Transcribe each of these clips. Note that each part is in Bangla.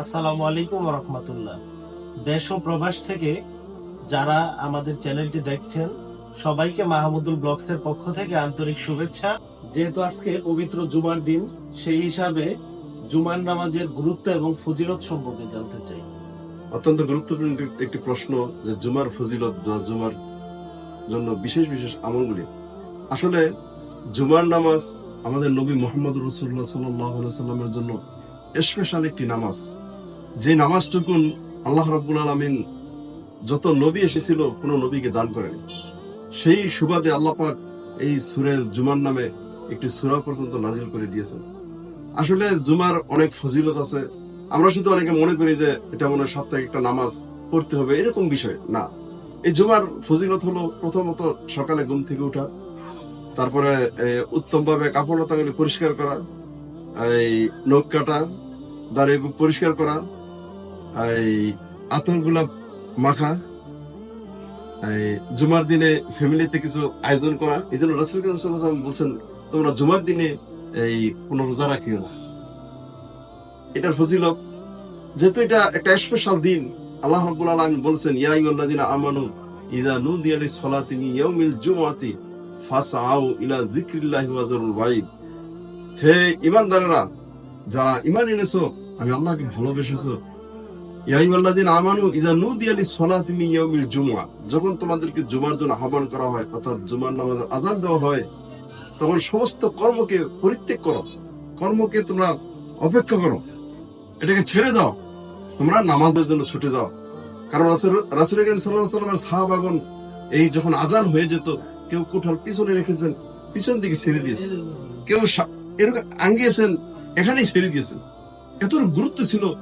আসসালামু আলাইকুম রহমতুল্লাহ। দেশ ও প্রবাস থেকে যারা আমাদের চ্যানেলটি দেখছেন, সবাইকে মাহমুদুল ব্লগসের পক্ষ থেকে আন্তরিক শুভেচ্ছা। যেহেতু আজকে পবিত্র জুমার দিন, সেই হিসাবে জুমার নামাজের গুরুত্ব এবং ফজিলত সম্পর্কে জানতে চাই। অত্যন্ত গুরুত্বপূর্ণ একটি- প্রশ্ন যে জুমার ফজিলত বা জুমার জন্য বিশেষ বিশেষ আমলগুলি। আসলে জুমার নামাজ আমাদের নবী মোহাম্মদ রসুল্লাহ সাল্লামের জন্য স্পেশাল একটি নামাজ। যে নামাজটুকুন আল্লাহ রাব্বুল আলমিন, যত নবী এসেছিল, কোন নবীকে দান করেনি। সেই সুবাদে আল্লাহ পাক এই সুরের জুমার নামে একটি সুরা পর্যন্ত নাজিল করে দিয়েছেন। আসলে জুমার অনেক ফজিলত আছে। আমরা শুধু অনেকে মনে করি যে এটা মনে সপ্তাহে একটা নামাজ পড়তে হবে, এরকম বিষয় না। এই জুমার ফজিলত হলো প্রথমত সকালে ঘুম থেকে ওঠা তারপরে উত্তম ভাবে কাপড় লতাগুলি পরিষ্কার করা, এই নখ কাটা দাঁড়িয়ে পরিষ্কার করা এই আতর গোলাপ মাখা। এই জুমার দিনে ফ্যামিলিতে কিছু আয়োজন করা। এই জন্য ওয়াসাল্লাম বলছেন, তোমরা জুমার দিনে এই রোজা রাখিও না। এটার ফজিলত, যেহেতু এটা একটা স্পেশাল দিন, আল্লাহ রাব্বুল আলামিন বলেছেন, ইয়া আমানু নুদিয়া ইয়াউমিল জুমআতি ফাসআউ ইলা যিকরিল্লাহি ওয়া যারুল হে যারা ঈমান এনেছো, আমি আল্লাহকে ভালোবেসেছো যখন তোমাদেরকে জুমার জন্য আহ্বান করা হয়, অর্থাৎ জুমার নামাজের আযান দেওয়া হয়, তখন সমস্ত কর্মকে পরিত্যাগ করো। কর্মকে তোমরা অপেক্ষা করো। এটাকে ছেড়ে দাও। তোমরা নামাজের জন্য ছুটে যাও। কারণ রাসূল- ওয়াসাল্লামের সাহাবাগণ এই যখন আজান হয়ে যেত, কেউ কোঠার পিছনে রেখেছেন, পিছন দিকে ছেড়ে দিয়েছেন। কেউ এরকম আঙ্গিয়েছেন, এখানেই ছেড়ে দিয়েছেন। এত গুরুত্ব ছিল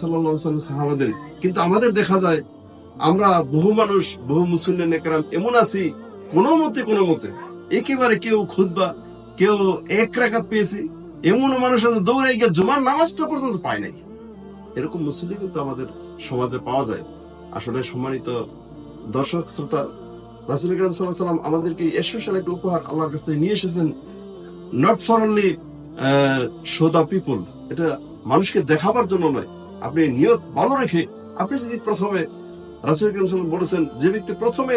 সাল্লাল্লাহু সাহাবাদের, কিন্তু আমাদের দেখা যায় আমরা বহু মানুষ, বহু মুসলিম এমন আছি, কোনো মতে কোনো মতে, একেবারে কেউ কেউ এক পেয়েছি, এমন গিয়ে জুমার নামাজটা পর্যন্ত পায় নাই। এরকম মুসলিম কিন্তু আমাদের সমাজে পাওয়া যায়। আসলে সম্মানিত দর্শক, শ্রোতা, রাসুল ইকরাম সাল্লাহ সাল্লাম আমাদেরকে স্পেশাল একটা উপহার আল্লাহর কাছ থেকে নিয়ে এসেছেন নট ফর অনলি সোদা পিপুল এটা মানুষকে দেখাবার জন্য নয়। আপনি নিয়ত ভালো রেখে আপনি যদি প্রথমে রাসুল ইকরাম বলেছেন যে ব্যক্তি প্রথমে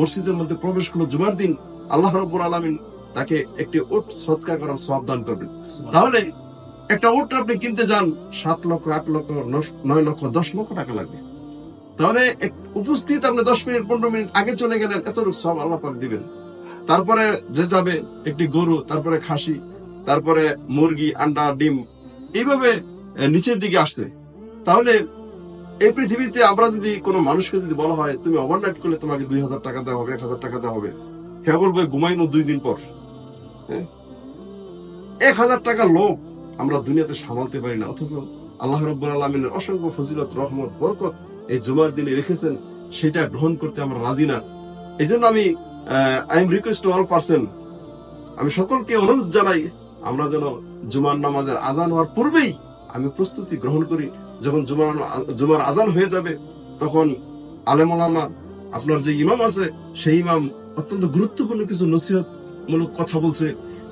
মসজিদের মধ্যে প্রবেশ করল জুমার দিন আল্লাহ রব্বুল আলামিন তাকে একটি ওট সৎকার করার সব দান করবেন। তাহলে একটা উট আপনি কিনতে যান সাত লক্ষ আট লক্ষ নয় লক্ষ দশ লক্ষ টাকা লাগবে। তাহলে উপস্থিত আপনি দশ মিনিট পনেরো মিনিট আগে চলে গেলেন এত সব আল্লাহ পাক দিবেন। তারপরে যে যাবে একটি গরু তারপরে খাসি তারপরে মুরগি আন্ডা ডিম এইভাবে নিচের দিকে আসছে। তাহলে এই পৃথিবীতে আমরা যদি কোনো মানুষকে যদি বলা হয়, তুমি ওভারনাইট করলে তোমাকে দুই হাজার টাকা দেওয়া হবে, এক হাজার টাকা দেওয়া হবে। সে বলবে, ঘুমাইনো দুই দিন পর? এক হাজার টাকা লোক আমরা দুনিয়াতে সামালতে পারি না। অথচ আল্লাহ রব্বুল আলমিনের অসংখ্য ফজিলত, রহমত, বরকত এই জুমার দিনে রেখেছেন, সেটা গ্রহণ করতে আমরা রাজি না। এই জন্য আমি I am request all person আমি সকলকে অনুরোধ জানাই আমরা যেন জুমার নামাজের আজান হওয়ার পূর্বেই আমি প্রস্তুতি গ্রহণ করি। যখন জুমার জুমার আজান হয়ে যাবে, তখন আলেম আপনার যে ইমাম আছে, সেই ইমাম অত্যন্ত গুরুত্বপূর্ণ কিছু নসিহত মূলক কথা বলছে।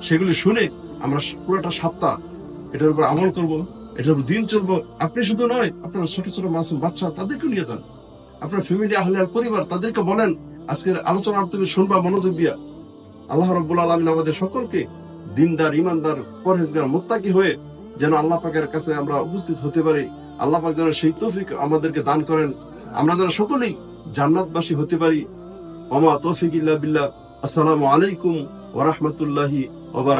সেগুলি শুনে আমরা পুরোটা সপ্তাহ এটার উপর আমল করব, এটার উপর দিন চলবো। আপনি শুধু নয়, আপনার ছোট ছোট মাসুম বাচ্চা তাদেরকে নিয়ে যান। আপনার ফ্যামিলি, আহলে আর পরিবার তাদেরকে বলেন, আজকের আলোচনা তুমি শুনবা, মনোযোগ দিয়া। আল্লাহ রব্বুল আলমিন আমাদের সকলকে দিনদার ইমানদার পরহেজগার, মোত্তাকি হয়ে যেন আল্লাহ পাকের কাছে আমরা উপস্থিত হতে পারি। আল্লাহ পাক যেন সেই তৌফিক আমাদেরকে দান করেন। আমরা যেন সকলেই জান্নাতবাসী হতে পারি। অমা তৌফিক ইল্লা বিল্লাহ। আসসালামু আলাইকুম ওয়া রাহমাতুল্লাহি ওয়া